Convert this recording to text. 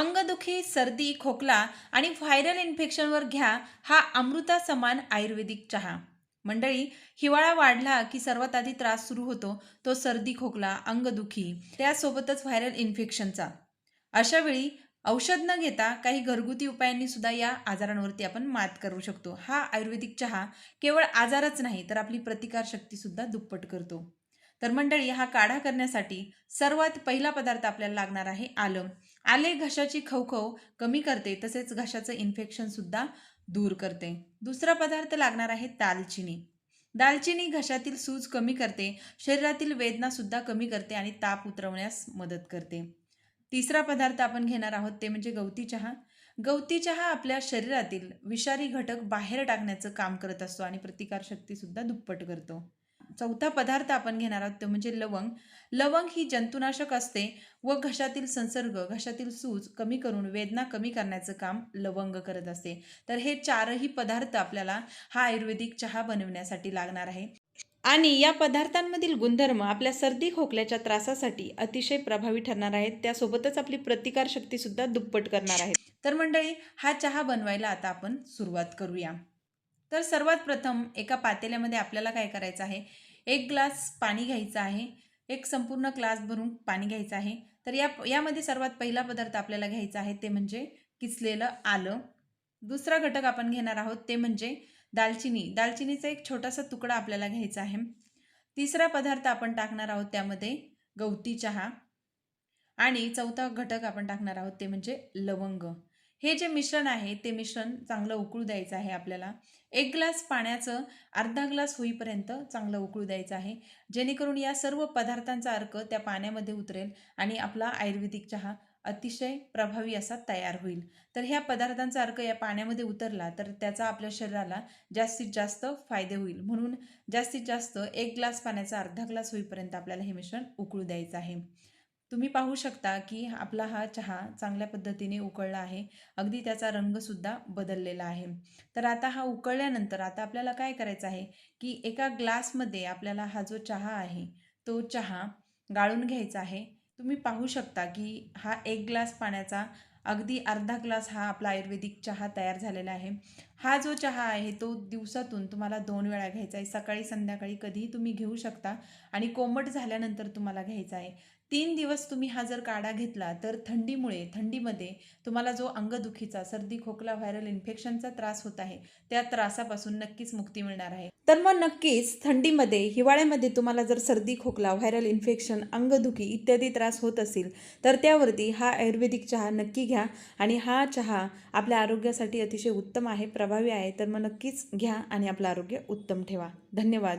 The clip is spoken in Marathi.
अंगदुखी सर्दी खोकला आणि व्हायरल इन्फेक्शनवर घ्या हा अमृता समान आयुर्वेदिक चहा. मंडळी हिवाळा वाढला की सर्वात आधी त्रास सुरू होतो तो सर्दी खोकला अंगदुखी त्यासोबतच व्हायरल इन्फेक्शनचा. अशा वेळी औषध न घेता काही घरगुती उपायांनी सुद्धा या आजारांवरती आपण मात करू शकतो. हा आयुर्वेदिक चहा केवळ आजारच नाही तर आपली प्रतिकारशक्ती सुद्धा दुप्पट करतो. तर मंडळी हा काढा करण्यासाठी सर्वात पहिला पदार्थ आपल्याला लागणार आहे आलं. आले घशाची खवखव कमी करते तसेच घशाचं इन्फेक्शनसुद्धा दूर करते. दुसरा पदार्थ लागणार आहे दालचिनी. दालचिनी घशातील सूज कमी करते शरीरातील वेदनासुद्धा कमी करते आणि ताप उतरवण्यास मदत करते. तिसरा पदार्थ आपण घेणार आहोत ते म्हणजे गवती चहा. गवती चहा आपल्या शरीरातील विषारी घटक बाहेर टाकण्याचं काम करत असतो आणि प्रतिकारशक्तीसुद्धा दुप्पट करतो. चौथा पदार्थ आपण घेणार आहोत तो म्हणजे लवंग. लवंग ही जंतुनाशक असते व घशातील संसर्ग घशातील सूज कमी करून वेदना कमी करण्याचं काम लवंग करत असते. तर हे चारही पदार्थ आपल्याला हा आयुर्वेदिक चहा बनवण्यासाठी लागणार आहे. आणि या पदार्थांमधील गुणधर्म आपल्या सर्दी खोकल्याच्या त्रासासाठी अतिशय प्रभावी ठरणार आहेत. त्यासोबतच आपली प्रतिकारशक्तीसुद्धा दुप्पट करणार आहेत तर मंडळी हा चहा बनवायला आता आपण सुरुवात करूया. तर सर्वात प्रथम एका पातेल्यामध्ये आपल्याला काय करायचं आहे? एक ग्लास पाणी घ्यायचं आहे. एक संपूर्ण ग्लास भरून पाणी घ्यायचं आहे. तर या यामध्ये सर्वात पहिला पदार्थ आपल्याला घ्यायचा आहे ते म्हणजे किसलेलं आलं. दुसरा घटक आपण घेणार आहोत ते म्हणजे दालचिनी. दालचिनीचा एक छोटासा तुकडा आपल्याला घ्यायचा आहे. तिसरा पदार्थ आपण टाकणार आहोत त्यामध्ये गवती चहा. आणि चौथा घटक आपण टाकणार आहोत ते म्हणजे लवंग. हे जे मिश्रण आहे ते मिश्रण चांगलं उकळू द्यायचं आहे आपल्याला. एक ग्लास पाण्याचं अर्धा ग्लास होईपर्यंत चांगलं उकळू द्यायचं आहे. जेणेकरून या सर्व पदार्थांचा अर्क त्या पाण्यामध्ये उतरेल आणि आपला आयुर्वेदिक चहा अतिशय प्रभावी असा तयार होईल. तर ह्या पदार्थांचा अर्क या पाण्यामध्ये उतरला तर त्याचा आपल्या शरीराला जास्तीत जास्त फायदे होईल. म्हणून जास्तीत जास्त एक ग्लास पाण्याचा अर्धा ग्लास होईपर्यंत आपल्याला हे मिश्रण उकळू द्यायचं आहे. तुम्ही पाहू शकता की आपला हा चहा चांगल्या पद्धतीने उकळला आहे. अगदी त्याचा रंगसुद्धा बदललेला आहे. तर आता हा उकळल्यानंतर आता आपल्याला काय करायचं आहे की एका ग्लासमध्ये आपल्याला हा जो चहा आहे तो चहा गाळून घ्यायचा आहे. तुम्ही पाहू शकता की हा एक ग्लास पाण्याचा अगदी अर्धा ग्लास हा आपला आयुर्वेदिक चहा तयार झालेला आहे. हा जो चहा आहे तो दिवसातून तुम्हाला दोन वेळा घ्यायचा आहे. सकाळी संध्याकाळी कधीही तुम्ही घेऊ शकता आणि कोमट झाल्यानंतर तुम्हाला घ्यायचा आहे. तीन दिवस तुम्ही हा जर काढा घेतला तर थंडीमुळे थंडीमध्ये तुम्हाला जो अंगदुखीचा सर्दी खोकला व्हायरल इन्फेक्शनचा त्रास होत आहे त्या त्रासापासून नक्कीच मुक्ती मिळणार आहे. तर मग नक्कीच थंडीमध्ये हिवाळ्यामध्ये तुम्हाला जर सर्दी खोकला व्हायरल इन्फेक्शन अंगदुखी इत्यादी त्रास होत असेल तर त्यावरती हा आयुर्वेदिक चहा नक्की घ्या आणि हा चहा आपल्या आरोग्यासाठी अतिशय उत्तम आहे प्रभावी आहे. तर मग नक्कीच घ्या आणि आपलं आरोग्य उत्तम ठेवा. धन्यवाद.